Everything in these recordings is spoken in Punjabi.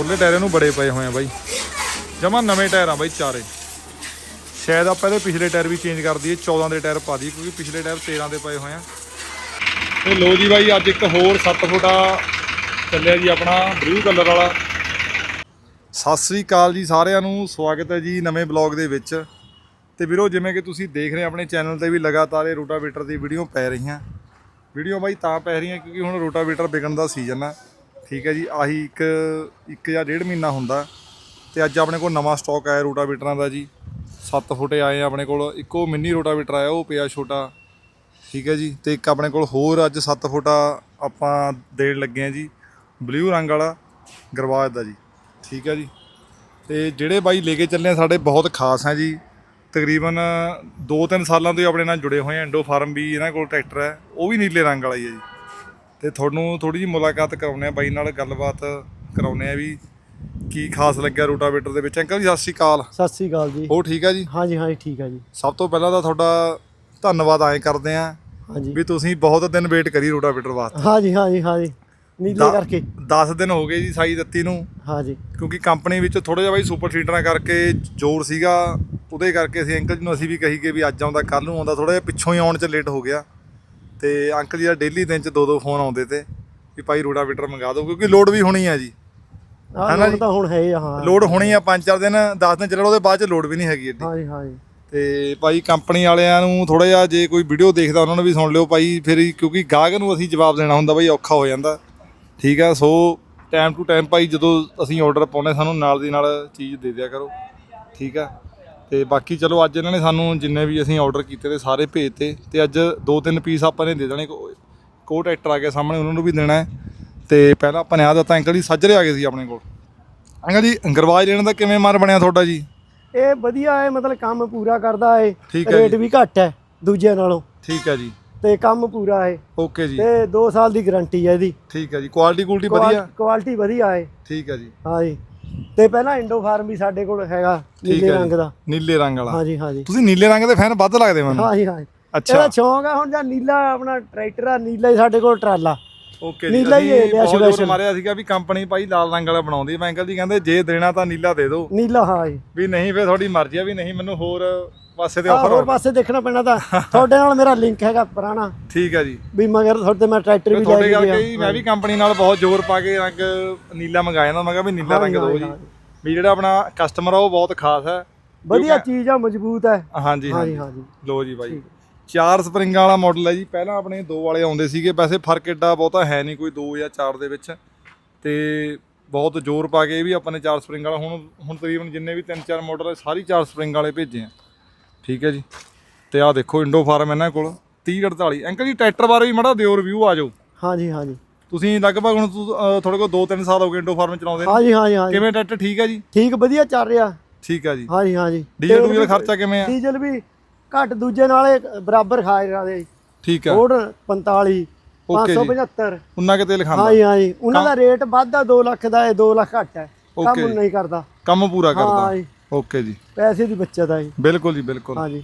ਮੁਰਲੇ ਟਾਇਰਾਂ ਨੂੰ ਬੜੇ ਪਏ ਹੋਏ ਆ ਬਾਈ। ਜਮਾ ਨਵੇਂ ਟਾਇਰ ਆ ਬਾਈ ਚਾਰੇ। ਸ਼ਾਇਦ ਆਪਾਂ ਇਹਦੇ ਪਿਛਲੇ ਟਾਇਰ ਵੀ ਚੇਂਜ ਕਰ ਦਈਏ 14 ਦੇ ਟਾਇਰ ਪਾ ਦਈਏ, ਕਿਉਂਕਿ ਪਿਛਲੇ ਟਾਇਰ 13 ਦੇ ਪਏ ਹੋਏ ਆ। ਤੇ ਲੋ ਜੀ ਬਾਈ, ਅੱਜ ਇੱਕ ਹੋਰ 7 ਫੁੱਟਾ ਚੱਲਿਆ ਜੀ ਆਪਣਾ ਬਲੂ ਕਲਰ ਵਾਲਾ। ਸਤਿ ਸ੍ਰੀ ਅਕਾਲ ਜੀ ਸਾਰਿਆਂ ਨੂੰ, ਸਵਾਗਤ ਹੈ ਜੀ ਨਵੇਂ ਬਲੌਗ ਦੇ ਵਿੱਚ। ਤੇ ਵੀਰੋ, ਜਿਵੇਂ ਕਿ ਤੁਸੀਂ ਦੇਖ ਰਹੇ ਹੋ, ਆਪਣੇ ਚੈਨਲ ਤੇ ਵੀ ਲਗਾਤਾਰ ਇਹ ਰੋਟਾਵੇਟਰ ਦੀ ਵੀਡੀਓ ਪੈ ਰਹੀਆਂ। ਵੀਡੀਓ ਬਾਈ ਤਾਂ ਪੈ ਰਹੀਆਂ ਕਿਉਂਕਿ ਹੁਣ ਰੋਟਾਵੇਟਰ ਵਿਕਣ ਦਾ ਸੀਜ਼ਨ ਆ। ਠੀਕ ਹੈ ਜੀ, ਆਹੀ ਇੱਕ ਇੱਕ ਜਾਂ ਡੇਢ ਮਹੀਨਾ ਹੁੰਦਾ। ਤੇ ਅੱਜ ਆਪਣੇ ਕੋਲ ਨਵਾਂ ਸਟਾਕ ਆਇਆ ਰੋਟਾਵੇਟਰਾਂ ਦਾ ਜੀ। 7 ਫੁੱਟੇ ਆਏ ਆਪਣੇ ਕੋਲ, ਇੱਕੋ ਮਿੰਨੀ ਰੋਟਾਵੇਟਰ ਆਇਆ, ਉਹ ਪਿਆ ਛੋਟਾ। ਠੀਕ ਹੈ ਜੀ, ਤੇ ਇੱਕ ਆਪਣੇ ਕੋਲ ਹੋਰ ਅੱਜ 7 ਫੁੱਟਾ ਆਪਾਂ ਦੇਣ ਲੱਗੇ ਆ ਜੀ। ਬਲੂ ਰੰਗ ਵਾਲਾ ਗਰਵਾਜ ਦਾ ਜੀ। ਠੀਕ ਹੈ ਜੀ, ਤੇ ਜਿਹੜੇ ਬਾਈ ਲੈ ਕੇ ਚੱਲੇ ਆ, ਸਾਡੇ ਬਹੁਤ ਖਾਸ ਆ ਜੀ। ਤਕਰੀਬਨ 2-3 ਸਾਲਾਂ ਤੋਂ ਹੀ ਆਪਣੇ ਨਾਲ ਜੁੜੇ ਹੋਏ ਆ ਇੰਡੋ ਫਾਰਮ ਵੀ ਇਹਨਾਂ ਕੋਲ ਟਰੈਕਟਰ ਹੈ, ਉਹ ਵੀ ਨੀਲੇ ਰੰਗ ਵਾਲਾ ਹੀ ਹੈ ਜੀ। ਤੇ ਤੁਹਾਨੂੰ ਥੋੜੀ ਜਿਹੀ ਮੁਲਾਕਾਤ ਕਰਾਉਂਦੇ ਆ ਬਾਈ ਨਾਲ ਗੱਲਬਾਤ ਕਰਾਉਂਦੇ ਆ ਵੀ ਕੀ ਖਾਸ ਲੱਗਿਆ ਰੋਟਾਵੇਟਰ ਦੇ ਵਿੱਚ। ਅੰਕਲ ਜੀ ਸਤਿ ਸ਼੍ਰੀ ਅਕਾਲ। ਸਤਿ ਸ੍ਰੀ ਅਕਾਲ ਜੀ। ਉਹ ਠੀਕ ਹੈ ਜੀ? ਹਾਂਜੀ ਹਾਂਜੀ ਠੀਕ ਹੈ ਜੀ। ਸਭ ਤੋਂ ਪਹਿਲਾਂ ਤਾਂ ਤੁਹਾਡਾ ਧੰਨਵਾਦ ਐਂ ਕਰਦੇ ਆ ਹਾਂਜੀ। ਵੀ ਤੁਸੀਂ ਬਹੁਤ ਦਿਨ ਵੇਟ ਕਰੀ ਰੋਟਾਵੇਟਰ ਵਾਸਤੇ। ਹਾਂਜੀ ਹਾਂਜੀ ਹਾਂਜੀ। ਨੀਲੇ ਕਰਕੇ। 10 ਦਿਨ ਹੋ ਗਏ ਜੀ ਸਾਈ ਦਿੱਤੀ ਨੂੰ। ਹਾਂਜੀ। ਕਿਉਂਕਿ ਕੰਪਨੀ ਵਿੱਚ ਥੋੜਾ ਜਿਹਾ ਬਾਈ ਸੁਪਰ ਸੀਡਰਾਂ ਕਰਕੇ ਜ਼ੋਰ ਸੀਗਾ ਉਹਦੇ ਕਰਕੇ ਅਸੀਂ ਅੰਕਲ ਜੀ ਨੂੰ ਅਸੀਂ ਵੀ ਕਹੀ ਕਿ ਵੀ ਅੱਜ ਆਉਂਦਾ ਕੱਲ ਨੂੰ ਆਉਂਦਾ ਥੋੜਾ ਜਿਹਾ ਪਿੱਛੋਂ ਹੀ ਆਉਣ 'ਚ ਲੇਟ ਹੋ ਗਿਆ। ਤੇ ਅੰਕਲ ਜੀ ਦਾ ਡੇਲੀ ਦਿਨ 'ਚ ਦੋ ਦੋ ਫੋਨ ਆਉਂਦੇ ਤੇ ਵੀ ਭਾਈ ਰੋਟਾਵੇਟਰ ਮੰਗਾ ਦਿਓ ਕਿਉਂਕਿ ਲੋਡ ਵੀ ਹੋਣੀ ਆ ਜੀ। ਹੈ ਜੀ? ਤਾਂ ਹੁਣ ਹੈ ਹੀ ਲੋਡ ਹੋਣੀ ਆ ਪੰਜ ਚਾਰ ਦਿਨ 10 ਦਿਨ ਚੱਲਣਾ ਉਹਦੇ ਬਾਅਦ 'ਚ ਲੋਡ ਵੀ ਨਹੀਂ ਹੈਗੀ ਏਡੀ। ਹਾਂਜੀ ਹਾਂਜੀ। ਤੇ ਭਾਈ ਕੰਪਨੀ ਵਾਲਿਆਂ ਨੂੰ ਥੋੜਾ ਜਿਹਾ ਜੇ ਕੋਈ ਵੀਡੀਓ ਦੇਖਦਾ ਉਹਨਾਂ ਨੂੰ ਵੀ ਸੁਣ ਲਿਓ ਭਾਈ ਫਿਰ ਕਿਉਂਕਿ ਗਾਹਕ ਨੂੰ ਅਸੀਂ ਜਵਾਬ ਦੇਣਾ ਹੁੰਦਾ ਭਾਈ ਔਖਾ ਹੋ ਜਾਂਦਾ। ਠੀਕ ਆ ਸੋ ਟਾਈਮ ਟੂ ਟਾਈਮ ਭਾਈ ਜਦੋਂ ਅਸੀਂ ਆਰਡਰ ਪਾਉਨੇ ਸਾਨੂੰ ਨਾਲ ਦੀ ਨਾਲ ਚੀਜ਼ ਦੇ ਦਿਆ ਕਰੋ। ਠੀਕ ਆ? ਤੇ ਬਾਕੀ ਚਲੋ ਅੱਜ ਇਹਨਾਂ ਨੇ ਸਾਨੂੰ ਜਿੰਨੇ ਵੀ ਅਸੀਂ ਆਰਡਰ ਕੀਤੇ ਤੇ ਸਾਰੇ ਭੇਜਤੇ ਤੇ ਅੱਜ ਦੋ ਤਿੰਨ ਪੀਸ ਆਪਾਂ ਨੇ ਦੇ ਦੇਣੇ ਕੋ ਟਰੈਕਟਰ ਆ ਗਿਆ ਸਾਹਮਣੇ ਉਹਨਾਂ ਨੂੰ ਵੀ ਦੇਣਾ ਹੈ। ਤੇ ਪਹਿਲਾਂ ਆਪਾਂ ਨੇ ਆ ਦਿੱਤਾ ਅੰਕਲ ਜੀ ਸੱਜਰੇ ਆ ਗਏ ਸੀ ਆਪਣੇ ਕੋਲ। ਅੰਕਲ ਜੀ ਗਰਵਾਜ ਲੈਣ ਦਾ ਕਿਵੇਂ ਮਨ ਬਣਿਆ ਤੁਹਾਡਾ ਜੀ? ਇਹ ਵਧੀਆ ਹੈ ਮਤਲਬ ਕੰਮ ਪੂਰਾ ਕਰਦਾ ਹੈ। ਹੈ ਰੇਟ ਜੀ। ਵੀ ਘੱਟ ਹੈ ਦੂਜਿਆਂ ਨਾਲੋਂ। ਠੀਕ ਹੈ ਜੀ। ਤੇ ਕੰਮ ਪੂਰਾ ਹੈ। ਓਕੇ ਜੀ। ਤੇ 2 ਸਾਲ ਦੀ ਗਾਰੰਟੀ ਹੈ ਇਹਦੀ। ਠੀਕ ਹੈ ਜੀ ਕੁਆਲਿਟੀ ਕੁਆਲਿਟੀ ਵਧੀਆ? ਕੁਆਲਿਟੀ ਵਧੀਆ ਹੈ। ਠੀਕ ਹੈ ਜੀ। ਹਾਂਜੀ ਤੇ ਪਹਿਲਾਂ ਇੰਡੋ ਫਾਰਮ ਵੀ ਸਾਡੇ ਕੋਲ ਹੈਗਾ ਨੀਲੇ ਰੰਗ। ਦਾ। ਨੀਲੇ ਰੰਗ ਵਾਲਾ। ਹਾਂਜੀ ਹਾਂਜੀ। ਤੁਸੀਂ ਨੀਲੇ ਰੰਗ ਦੇ ਫੈਨ ਵੱਧ ਲੱਗਦੇ ਮੈਨੂੰ। ਹਾਂਜੀ ਹਾਂਜੀ। ਅੱਛਾ। ਇਹਦਾ ਸ਼ੌਂਕ ਆ ਹੁਣ ਜਾਂ ਨੀਲਾ ਆਪਣਾ ਟਰੈਕਟਰ ਆ ਨੀਲਾ ਹੀ ਸਾਡੇ ਕੋਲ ਟਰਾਲਾ। ਓਕੇ ਜੀ ਨੀਲਾ ਹੀ ਅਸੀਂ ਲਿਆ special। ਮਾਰਿਆ ਸੀਗਾ ਵੀ ਕੰਪਨੀ ਭਾਈ ਲਾਲ ਰੰਗ ਵਾਲਾ ਬਣਾਉਂਦੀ ਹੈ ਅੰਕਲ ਜੀ ਕਹਿੰਦੇ ਜੇ ਦੇਣਾ ਤਾਂ ਨੀਲਾ ਦੇ ਦਿਓ। ਨੀਲਾ ਹਾਂ ਜੀ। ਵੀ ਨਹੀਂ ਫੇ ਤੁਹਾਡੀ ਮਰਜ਼ੀ ਆ ਵੀ ਨਹੀਂ ਮੈਨੂੰ ਹੋਰ ਪਾਸੇ ਤੇ ਆਫਰ ਹੋਰ ਪਾਸੇ ਦੇਖਣਾ ਪੈਣਾ ਤਾਂ। ਤੁਹਾਡੇ ਨਾਲ ਮੇਰਾ ਲਿੰਕ ਹੈਗਾ ਪੁਰਾਣਾ। ਠੀਕ ਹੈ ਜੀ। ਵੀ ਮਗਰ ਤੁਹਾਡੇ ਮੈਂ ਟਰੈਕਟਰ ਵੀ ਲੈ ਕੇ ਗਿਆ। ਮੈਂ ਵੀ ਕੰਪਨੀ ਨਾਲ ਬਹੁਤ ਜ਼ੋਰ ਪਾ ਕੇ ਰੰਗ ਨੀਲਾ ਮੰਗਾਇਆ ਨਾ ਮੈਂ ਕਿਹਾ ਵੀ ਨੀਲਾ ਰੰਗ ਦਿਓ ਜੀ। ਵੀ ਜਿਹੜਾ ਆਪਣਾ ਕਸਟਮਰ ਆ ਉਹ ਬਹੁਤ ਖਾਸ ਹੈ। ਵਧੀਆ ਚੀਜ਼ ਆ ਮਜ਼ਬੂਤ ਹੈ। ਹਾਂਜੀ ਹਾਂਜੀ। ਲੋ ਜੀ ਬਾਈ। ਚਾਰ ਸਪਰਿੰਗਾਂ ਵਾਲਾ ਮਾਡਲ ਹੈ ਜੀ। ਪਹਿਲਾਂ ਆਪਣੇ ਦੋ ਵਾਲੇ ਆਉਂਦੇ ਸੀਗੇ ਵੈਸੇ ਫ਼ਰਕ ਏਡਾ ਬਹੁਤਾ ਹੈ ਨਹੀਂ ਕੋਈ ਦੋ ਜਾਂ ਚਾਰ ਦੇ ਵਿੱਚ। ਤੇ ਬਹੁਤ ਜ਼ੋਰ ਪਾ ਕੇ ਇਹ ਵੀ ਆਪਾਂ ਨੇ ਚਾਰ ਸਪਰਿੰਗ ਵਾਲਾ ਹੁਣ ਹੁਣ ਤਕਰੀਬਨ ਜਿੰਨੇ ਵੀ ਤਿੰਨ ਚਾਰ ਮਾਡਲ ਸਾਰੀ ਚਾਰ ਸਪਰਿੰਗ ਵਾਲੇ ਭੇਜੇ ਆ। ਠੀਕ ਹੈ ਜੀ। ਤੇ ਆਹ ਦੇਖੋ ਇੰਡੋ ਫਾਰਮ ਇਹਨਾਂ ਕੋਲ 3048 ਅੰਕਲ ਜੀ ਟਰੈਕਟਰ ਬਾਰੇ ਵੀ ਮੜਾ ਦਿਓ ਰਿਵਿਊ ਆ ਜਾਓ। ਹਾਂਜੀ ਹਾਂਜੀ। ਤੁਸੀਂ ਲਗਭਗ ਹੁਣ ਤੁ- ਤੁਹਾਡੇ ਕੋਲ 2-3 ਸਾਲ ਹੋ ਗਏ ਇੰਡੋ ਫਾਰਮ ਚਲਾਉਂਦੇ ਨੂੰ। ਹਾਂਜੀ ਹਾਂਜੀ ਹਾਂਜੀ। ਕਿਵੇਂ ਟਰੈਕਟਰ ਠੀਕ ਹੈ ਜੀ? ਠੀਕ ਵਧੀਆ ਚੱਲ ਰਿਹਾ। ਠੀਕ ਹੈ ਜੀ। ਹਾਂਜੀ ਹਾਂਜੀ। ਡੀਜ਼ਲ ਡੂਜ਼ਲ ਖਰਚਾ ਕਿਵੇਂ ਆ? ਡੀਜ਼ਲ ਵੀ ਘੱਟ ਦੂਜੇ ਨਾਲੇ ਬਰਾਬਰ ਖਾ ਰਿਹਾ ਦੇ ਠੀਕ ਹੈ। ਕੋਡ 45 ਓਕੇ ਜੀ। 575 ਉਨਾ ਕੇ ਤੇਲ ਖਾਂਦਾ ਹਾਂਜੀ ਹਾਂਜੀ। ਉਹਨਾਂ ਦਾ ਰੇਟ ਵੱਧਦਾ 2 ਲੱਖ ਦਾ ਹੈ 2 ਲੱਖ ਘੱਟ ਹੈ। ਕੰਮ। ਨਹੀਂ ਕਰਦਾ। ਕੰਮ ਪੂਰਾ ਕਰਦਾ। ਹਾਂ ਜੀ। ਓਕੇ ਜੀ। ਪੈਸੇ ਦੀ ਬੱਚਤ ਹੈ ਜੀ। ਬਿਲਕੁਲ ਜੀ ਬਿਲਕੁਲ। ਹਾਂਜੀ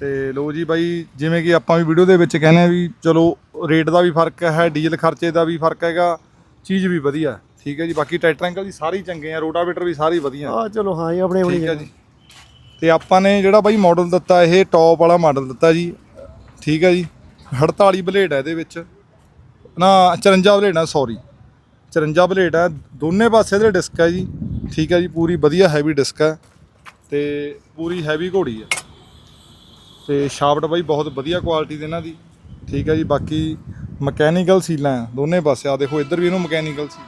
ਤੇ ਲੋ ਜੀ ਬਾਈ ਜਿਵੇਂ ਕਿ ਆਪਾਂ ਵੀ ਵੀਡੀਓ ਦੇ ਵਿੱਚ ਕਹਿੰਦੇ ਆ ਵੀ ਚਲੋ ਰੇਟ ਦਾ ਵੀ ਫ਼ਰਕ ਹੈ ਡੀਜ਼ਲ ਖਰਚੇ ਦਾ ਵੀ ਫ਼ਰਕ ਹੈਗਾ ਚੀਜ਼ ਵੀ ਵਧੀਆ। ਠੀਕ ਹੈ ਜੀ ਬਾਕੀ ਟਰੈਕਟਰ ਅੰਕਲ ਜੀ ਸਾਰੇ ਹੀ ਚੰਗੇ ਆ ਰੋਟਾਵੇਟਰ ਵੀ ਸਾਰੇ ਹੀ ਵਧੀਆ। ਆ ਚਲੋ ਹਾਂ ਜੀ ਆਪਣੇ ਆਪਣੀ ਠੀਕ ਹੈ ਜੀ। ਤੇ ਆਪਾਂ ਨੇ ਜਿਹੜਾ ਬਾਈ ਮਾਡਲ ਦਿੱਤਾ ਇਹ ਟੌਪ ਵਾਲਾ ਮਾਡਲ ਦਿੱਤਾ ਜੀ। ਠੀਕ ਹੈ ਜੀ 48 ਬਲੇਡ ਹੈ ਇਹਦੇ ਵਿੱਚ। ਨਾ 54 ਬਲੇਡ ਹੈ ਸੌਰੀ 54 ਬਲੇਡ ਹੈ ਦੋਨੇ ਪਾਸੇ ਦੇ ਡਿਸਕ ਹੈ ਜੀ। ਠੀਕ ਹੈ ਜੀ ਪੂਰੀ ਵਧੀਆ ਹੈਵੀ ਡਿਸਕ ਹੈ ਤੇ ਪੂਰੀ ਹੈਵੀ ਘੋੜੀ ਹੈ ਤੇ ਸ਼ਾਫਟ ਬਾਈ ਬਹੁਤ ਵਧੀਆ ਕੁਆਲਿਟੀ ਦੇ ਇਹਨਾਂ ਦੀ। ਠੀਕ ਹੈ ਜੀ, ਬਾਕੀ ਮਕੈਨੀਕਲ ਸੀਲਾਂ ਹੈ ਦੋਨੇ ਪਾਸੇ। ਆ ਦੇਖੋ, ਇੱਧਰ ਵੀ ਇਹਨੂੰ ਮਕੈਨੀਕਲ ਸੀਲ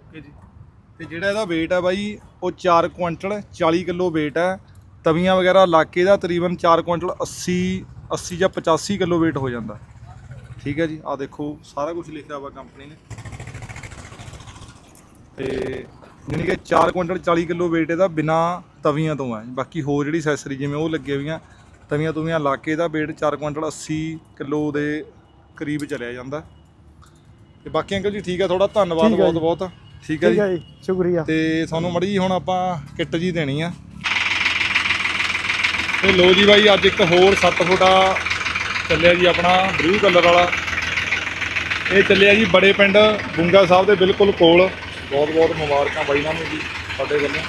ਓਕੇ ਜੀ। ਤੇ ਜਿਹੜਾ ਇਹਦਾ weight ਹੈ ਬਾਈ, ਉਹ 4 ਕੁਇੰਟਲ 40 ਕਿਲੋ weight ਹੈ ਤਵੀਆਂ ਵਗੈਰਾ ਲਾ ਕੇ ਦਾ ਤਕਰੀਬਨ 4 ਕੁਇੰਟਲ 80 80 ਜਾਂ 85 ਕਿਲੋ weight ਹੋ ਜਾਂਦਾ। ਠੀਕ ਹੈ ਜੀ ਆ ਦੇਖੋ, ਸਾਰਾ ਕੁਝ ਲਿਖਿਆ ਵਾ ਕੰਪਨੀ ਨੇ। ਤੇ ਯਾਨੀ ਕਿ 4 ਕੁਇੰਟਲ 40 ਕਿਲੋ weight ਇਹਦਾ ਬਿਨਾ ਤਵੀਆਂ ਤੋਂ ਹੈ ਬਾਕੀ ਹੋਰ ਜਿਹੜੀ ਐਕਸੈਸਰੀ ਜਿਵੇਂ ਉਹ ਲੱਗੇ ਹੋਈਆਂ ਤਵੀਆਂ ਤੁਵੀਆਂ ਲਾ ਕੇ ਇਹਦਾ weight 4 ਕੁਇੰਟਲ 80 ਕਿਲੋ ਦੇ ਕਰੀਬ ਚਲਿਆ ਜਾਂਦਾ। ਤੇ ਬਾਕੀ ਅੰਕਲ ਜੀ ਠੀਕ ਹੈ ਤੁਹਾਡਾ ਧੰਨਵਾਦ ਬਹੁਤ। ਬਹੁਤ। ਠੀਕ ਹੈ ਠੀਕ ਜੀ ਸ਼ੁਕਰੀਆ। ਤੇ ਤੁਹਾਨੂੰ ਮੜੀ ਜੀ ਹੁਣ ਆਪਾਂ ਕਿੱਟ ਜੀ ਦੇਣੀ ਆ। ਤੇ ਲੋ ਜੀ ਬਾਈ ਅੱਜ ਇੱਕ ਹੋਰ 7 ਫੁੱਟਾ ਚੱਲਿਆ ਜੀ ਆਪਣਾ ਬਲੂ ਕਲਰ ਵਾਲਾ। ਇਹ ਚੱਲਿਆ ਜੀ ਬੜੇ ਪਿੰਡ ਬੁੰਗਾ ਸਾਹਿਬ ਦੇ ਬਿਲਕੁਲ ਕੋਲ। ਬਹੁਤ ਬਹੁਤ ਮੁਬਾਰਕਾਂ ਬਾਈ ਨਾਲ ਨੂੰ ਜੀ, ਸਾਡੇ ਵੱਲੋਂ।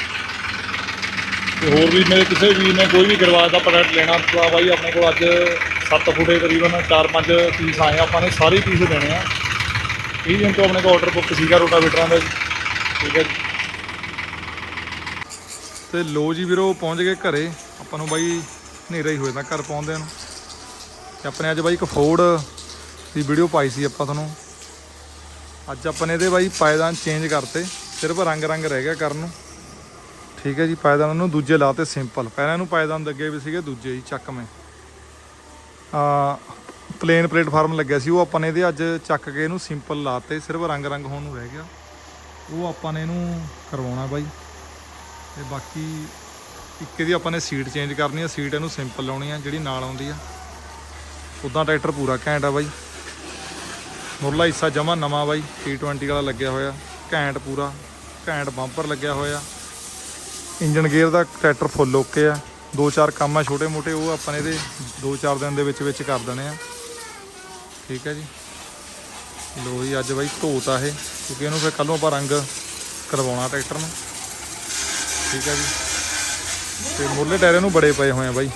ਤੇ ਹੋਰ ਵੀ ਮੇਰੇ ਕਿਸੇ ਵੀ ਨੇ ਕੋਈ ਵੀ ਗਰਵਾਜ ਦਾ ਪ੍ਰੋਡਕਟ ਲੈਣਾ, ਤਾਂ ਬਾਈ ਆਪਣੇ ਕੋਲ ਅੱਜ 7 ਫੁੱਟੇ ਤਕਰੀਬਨ 4-5 ਪੀਸ ਆਏ ਆਪਾਂ ਨੇ ਸਾਰੇ ਪੀਸ ਦੇਣੇ ਆ। 30 ਦਿਨ ਤੋਂ ਆਪਣੇ ਕੋਲ ਆਰਡਰ ਬੁੱਕ ਸੀਗਾ ਰੋਟਾਵੇਟਰਾਂ ਦਾ ਜੀ। ਠੀਕ ਹੈ ਜੀ। ਤੇ ਲੋ ਜੀ ਵੀਰੋ, ਪਹੁੰਚ ਗਏ ਘਰੇ। ਆਪਾਂ ਨੂੰ ਬਾਈ ਹਨੇਰਾ ਹੀ ਹੋ ਜਾਂਦਾ ਘਰ ਪਹੁੰਚਦਿਆਂ ਨੂੰ। ਤੇ ਆਪਣੇ ਅੱਜ ਬਾਈ ਇੱਕ ਫੋਰਡ ਦੀ ਵੀਡੀਓ ਪਾਈ ਸੀ ਆਪਾਂ ਤੁਹਾਨੂੰ। ਅੱਜ ਆਪਾਂ ਨੇ ਇਹਦੇ ਬਾਈ ਪਾਇਦਾਨ ਚੇਂਜ ਕਰਤੇ, ਸਿਰਫ ਰੰਗ ਰੰਗ ਰਹਿ ਗਿਆ ਕਰਨ ਨੂੰ। ਠੀਕ ਹੈ ਜੀ, ਪਾਇਦਾਨ ਨੂੰ ਦੂਜੇ ਲਾਤੇ ਸਿੰਪਲ ਪਹਿਲਾਂ ਇਹਨੂੰ ਪਾਇਦਾਨ ਲੱਗੇ ਵੀ ਸੀਗੇ, ਦੂਜੇ ਹੀ ਚੱਕਵੇਂ ਆ ਪਲੇਨ ਪਲੇਟਫਾਰਮ ਲੱਗਿਆ ਸੀ, ਉਹ ਆਪਾਂ ਨੇ ਇਹਦੇ ਅੱਜ ਚੱਕ ਕੇ ਇਹਨੂੰ ਸਿੰਪਲ ਲਾਤੇ, ਸਿਰਫ ਰੰਗ ਰੰਗ ਹੋਣ ਨੂੰ ਰਹਿ ਗਿਆ। ਉਹ ਆਪਾਂ ਨੇ ਇਹਨੂੰ ਕਰਵਾਉਣਾ ਬਾਈ। ਤੇ ਬਾਕੀ ਇੱਕ ਇਹਦੀ ਆਪਾਂ ਨੇ ਸੀਟ ਚੇਂਜ ਕਰਨੀ ਆ ਸੀਟ ਇਹਨੂੰ ਸਿੰਪਲ ਲਾਉਣੀ ਆ, ਜਿਹੜੀ ਨਾਲ ਆਉਂਦੀ ਆ। ਉਦਾਂ ਟਰੈਕਟਰ ਪੂਰਾ ਘੈਂਟ ਆ ਬਾਈ। ਮੁਰਲਾ ਹਿੱਸਾ ਜਮਾ ਨਵਾਂ ਬਾਈ T20 ਵਾਲਾ ਲੱਗਿਆ ਹੋਇਆ, ਘੈਂਟ ਪੂਰਾ, ਘੈਂਟ ਬੰਪਰ ਲੱਗਿਆ ਹੋਇਆ। ਇੰਜਨ ਗੇਅਰ ਦਾ ਟਰੈਕਟਰ ਫੁੱਲ ਓਕੇ ਆ। ਦੋ ਚਾਰ ਕੰਮ ਆ ਛੋਟੇ ਮੋਟੇ, ਉਹ ਆਪਾਂ ਨੇ ਇਹਦੇ ਦੋ ਚਾਰ ਦਿਨ ਦੇ ਵਿੱਚ ਵਿੱਚ ਕਰ ਦੇਣੇ ਆ। ਠੀਕ ਹੈ ਜੀ। ਲੋ ਜੀ, ਅੱਜ ਬਾਈ ਧੋਤਾ ਇਹ, ਕਿਉਂਕਿ ਇਹਨੂੰ ਫਿਰ ਕੱਲ ਨੂੰ ਆਪਾਂ ਰੰਗ ਕਰਵਾਉਣਾ ਟਰੈਕਟਰ ਨੂੰ। ਠੀਕ ਹੈ ਜੀ। ਤੇ ਮੁੱਢਲੇ ਟਾਇਰਾਂ ਨੂੰ ਬੜੇ ਪਏ ਹੋਏ ਆ ਬਾਈ।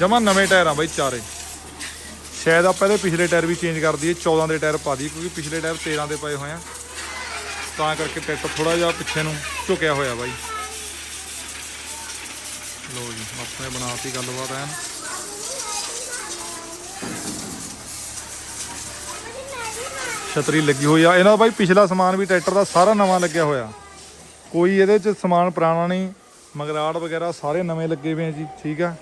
ਜਮਾ ਨਵੇਂ ਟਾਇਰ ਆ ਬਾਈ ਚਾਰੇ। ਸ਼ਾਇਦ ਆਪਾਂ ਇਹਦੇ ਪਿਛਲੇ ਟਾਇਰ ਵੀ ਚੇਂਜ ਕਰ ਦਈਏ 14 ਦੇ ਟਾਇਰ ਪਾ ਦਈਏ, ਕਿਉਂਕਿ ਪਿਛਲੇ ਟਾਇਰ 13 ਦੇ ਪਏ ਹੋਏ ਆ। ਤਾਂ ਕਰਕੇ ਟਰੈਕਟਰ ਥੋੜਾ ਜਿਹਾ ਪਿੱਛੇ ਨੂੰ ਝੁਕਿਆ ਹੋਇਆ ਬਾਈ। ਲੋ ਜੀ ਆਪਣੇ ਬਣਾਤੀ ਗੱਲਬਾਤ ਐਨ। ਛਤਰੀ ਲੱਗੀ ਹੋਈ ਆ। ਇਹਨਾਂ ਬਾਈ ਪਿਛਲਾ ਸਮਾਨ ਵੀ ਟਰੈਕਟਰ ਦਾ ਸਾਰਾ ਨਵਾਂ ਲੱਗਿਆ ਹੋਇਆ। ਕੋਈ ਇਹਦੇ ਚ ਸਮਾਨ ਪੁਰਾਣਾ ਨਹੀਂ, ਮਗਰਾੜ ਵਗੈਰਾ ਸਾਰੇ ਨਵੇਂ ਲੱਗੇ ਹੋਏ ਆ ਜੀ, ਠੀਕ ਆ।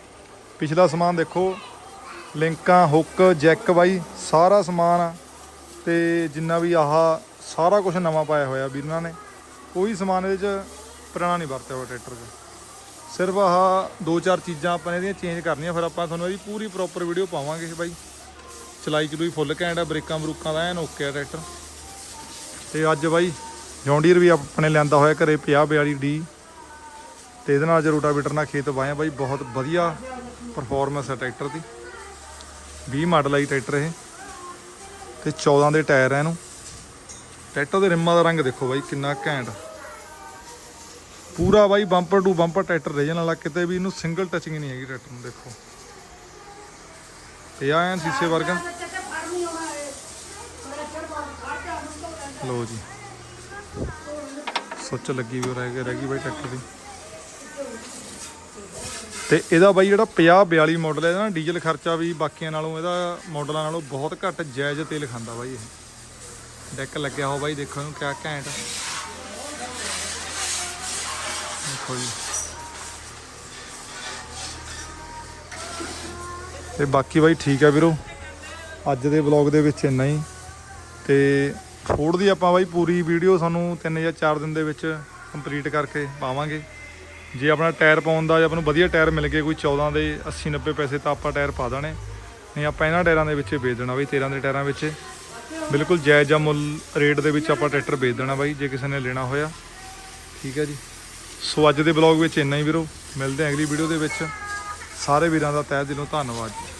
ਪਿਛਲਾ ਸਮਾਨ ਦੇਖੋ ਲਿੰਕਾਂ, ਹੁੱਕ, ਜੈਕ ਬਾਈ ਸਾਰਾ ਸਮਾਨ ਆ। ਤੇ ਜਿੰਨਾ ਵੀ ਆਹ ਸਾਰਾ ਕੁਝ ਨਵਾਂ ਪਾਇਆ ਹੋਇਆ ਵੀਰਾਂ ਨੇ। ਕੋਈ ਸਮਾਨ ਇਹਦੇ ਚ ਪੁਰਾਣਾ ਨਹੀਂ ਵਰਤਿਆ ਹੋਇਆ ਟਰੈਕਟਰ 'ਚ। ਸਿਰਫ ਆਹ ਦੋ ਚਾਰ ਚੀਜ਼ਾਂ ਆਪਾਂ ਇਹਦੀਆਂ ਚੇਂਜ ਕਰਨੀਆਂ, ਫਿਰ ਆਪਾਂ ਤੁਹਾਨੂੰ ਇਹਦੀ ਪੂਰੀ ਪ੍ਰੋਪਰ ਵੀਡੀਓ ਪਾਵਾਂਗੇ ਬਾਈ। ਚਲਾਈ ਚਲੂਈ ਫੁੱਲ ਘੈਂਟ ਆ, ਬ੍ਰੇਕਾਂ ਬਰੂਕਾਂ ਦਾ ਐਨ ਓਕੇ ਆ ਟਰੈਕਟਰ। ਤੇ ਅੱਜ ਬਾਈ ਜੌਂਡੀਅਰ ਵੀ ਆਪਣੇ ਲਿਆਂਦਾ ਹੋਇਆ ਘਰੇ 50 42 ਡੀ। ਤੇ ਇਹਦੇ ਨਾਲ ਅੱਜ ਰੋਟਾਵੇਟਰ ਨਾਲ ਖੇਤ ਵਾਇਆ ਬਾਈ, ਬਹੁਤ ਵਧੀਆ ਪਰਫਾਰਮੈਂਸ ਹੈ ਟਰੈਕਟਰ ਦੀ। 20 ਮਾਡਲ ਆਈ ਟਰੈਕਟਰ ਇਹ। ਤੇ 14 ਦੇ ਟਾਇਰ ਆ ਇਹਨੂੰ। ਟਰੈਕਟਰ ਦੇ ਰਿੰਮਾਂ ਦਾ ਰੰਗ ਦੇਖੋ ਬਾਈ, ਕਿੰਨਾ ਘੈਂਟ। ਪੂਰਾ ਬਾਈ ਬੰਪਰ ਟੂ ਬੰਪਰ ਟਰੈਕਟਰ ਰਹਿ ਜਾਣ ਵਾਲਾ, ਕਿਤੇ ਵੀ ਇਹਨੂੰ ਸਿੰਗਲ ਟੱਚਿੰਗ ਨਹੀਂ ਹੈਗੀ ਟਰੈਕਟਰ ਨੂੰ ਦੇਖੋ। ਤੇ ਆ ਸੀਸੇ ਵਰਗਾ। ਲੋ ਜੀ। ਸੁੱਚ ਲੱਗੀ ਵੀ ਰਹਿ ਗਈ ਰਹਿ ਗਈ ਬਾਈ ਟਰੈਕਟਰ ਦੀ। ਤੇ ਇਹਦਾ ਬਾਈ ਜਿਹੜਾ 50 42 ਮਾਡਲ ਹੈ ਇਹਦਾ ਨਾ ਡੀਜ਼ਲ ਖਰਚਾ ਵੀ ਬਾਕੀਆਂ ਨਾਲੋਂ ਇਹਦਾ ਮਾਡਲਾਂ ਨਾਲੋਂ ਬਹੁਤ ਘੱਟ ਜਾਇਜ਼ ਤੇਲ ਖਾਂਦਾ ਬਾਈ ਇਹ। ਡੈਕ ਲੱਗਿਆ ਹੋ ਬਾਈ, ਦੇਖੋ ਇਹਨੂੰ ਕਿਆ ਘੈਂਟ। ਦੇਖੋ ਜੀ। ਤੇ ਬਾਕੀ ਬਾਈ ਠੀਕ ਹੈ ਵੀਰੋ। ਅੱਜ ਦੇ ਵਲੌਗ ਦੇ ਵਿੱਚ ਇੰਨਾ ਹੀ। ਤੇ ਫੋਰਡ ਦੀ ਆਪਾਂ ਬਾਈ ਪੂਰੀ ਵੀਡੀਓ ਸਾਨੂੰ 3 ਜਾਂ 4 ਦਿਨ ਦੇ ਵਿੱਚ ਕੰਪਲੀਟ ਕਰਕੇ ਪਾਵਾਂਗੇ। ਜੇ ਆਪਣਾ ਟਾਇਰ ਪਾਉਣ ਦਾ ਜਾਂ ਆਪਾਂ ਨੂੰ ਵਧੀਆ ਟਾਇਰ ਮਿਲ ਗਏ ਕੋਈ 14 ਦੇ 80 90 ਪੈਸੇ ਤਾਂ ਆਪਾਂ ਟਾਇਰ ਪਾ ਦੇਣੇ। ਨਹੀਂ, ਆਪਾਂ ਇਹਨਾਂ ਟਾਇਰਾਂ ਦੇ ਵਿੱਚ ਵੇਚ ਦੇਣਾ ਬਾਈ 13 ਦੇ ਟਾਇਰਾਂ ਵਿੱਚ। ਬਿਲਕੁਲ ਜਾਇਜ਼ ਜਾਂ ਮੁੱਲ ਰੇਟ ਦੇ ਵਿੱਚ ਆਪਾਂ ਟਰੈਕਟਰ ਵੇਚ ਦੇਣਾ ਬਾਈ, ਜੇ ਕਿਸੇ ਨੇ ਲੈਣਾ ਹੋਇਆ। ਠੀਕ ਹੈ ਜੀ। ਸੋ ਅੱਜ ਦੇ ਵਲੌਗ ਵਿੱਚ ਇੰਨਾ ਹੀ ਵੀਰੋ। ਮਿਲਦੇ ਹਾਂ ਅਗਲੀ ਵੀਡੀਓ ਦੇ ਵਿੱਚ। ਸਾਰੇ ਵੀਰਾਂ ਦਾ ਤਹਿ ਦਿਲੋਂ ਧੰਨਵਾਦ। ਜੀ